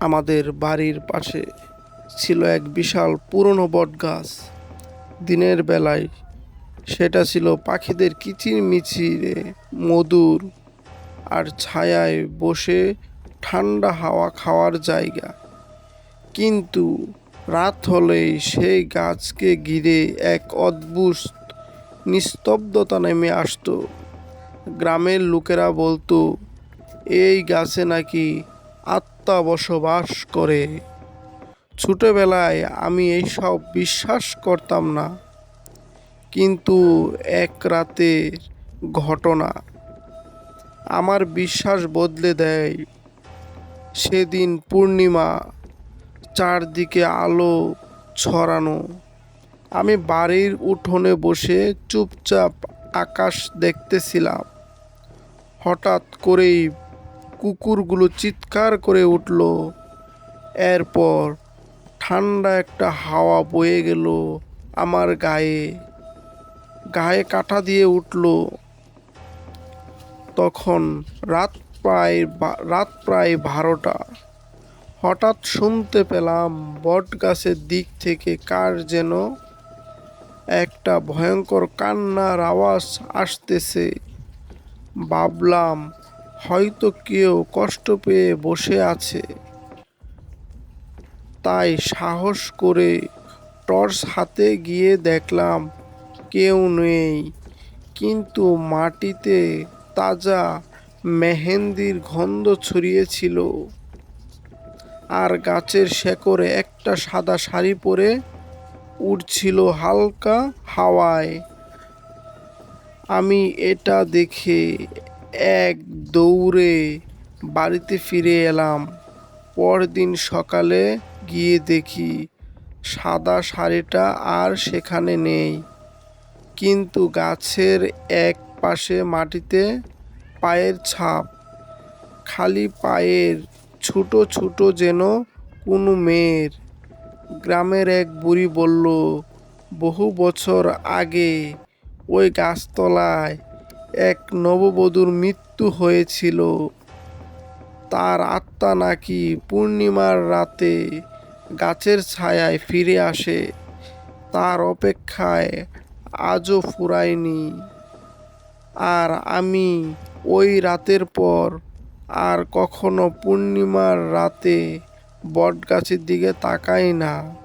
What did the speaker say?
আমাদের বাড়ির পাশে ছিল এক বিশাল পুরনো বটগাছ। দিনের বেলায় সেটা ছিল পাখিদের কিচির মিচিরে মধুর আর ছায়ায় বসে ঠান্ডা হাওয়া খাওয়ার জায়গা। কিন্তু রাত হলেই সেই গাছকে ঘিরে এক অদ্ভুত নিস্তব্ধতা নেমে আসতো। গ্রামের লোকেরা বলতো, এই গাছে নাকি আত্মা বসবাস করে। ছোটবেলায় আমি এইসব বিশ্বাস করতাম না। কিন্তু এক রাতের ঘটনা আমার বিশ্বাস বদলে দেয়। সেদিন পূর্ণিমা চারদিকে আলো ছড়ানো। আমি বাড়ির উঠোনে বসে চুপচাপ আকাশ দেখতেছিলাম। হঠাৎ করেই কুকুরগুলো চিৎকার করে উঠল। এরপর ঠান্ডা একটা হাওয়া বয়ে গেল আমার গায়ে। গায়ে কাটা দিয়ে উঠল। তখন রাত প্রায় রাত প্রায় বারোটা। হঠাৎ শুনতে পেলাম বট গাছের দিক থেকে কার যেন একটা ভয়ঙ্কর কান্নার আওয়াজ আসতেছে। ভাবলাম হয়তো কেউ কষ্ট পেয়ে বসে আছে। তাই সাহস করে টর্চ হাতে গিয়ে দেখলাম কেউ নেই, কিন্তু মাটিতে তাজা মেহেন্দির গন্ধ ছড়িয়েছিল। আর গাছের শেকড়ে একটা সাদা শাড়ি পরে উড়ছিল হালকা হাওয়ায়। আমি এটা দেখে এক দৌড়ে বাড়িতে ফিরে এলাম। পরদিন সকালে গিয়ে দেখি সাদা শাড়িটা আর সেখানে নেই। কিন্তু গাছের এক পাশে মাটিতে পায়ের ছাপ, খালি পায়ের ছোট ছোট যেন কোনো মেয়ের। গ্রামের এক বুড়ি বলল, বহু বছর আগে ওই গাছতলায় এক নববধূর মৃত্যু হয়েছিল। তার আত্মা নাকি পূর্ণিমার রাতে গাছের ছায়ায় ফিরে আসে। তার অপেক্ষায় আজও ফুরায়নি। আর আমি ওই রাতের পর আর কখনো পূর্ণিমার রাতে বটগাছের দিকে তাকাই না।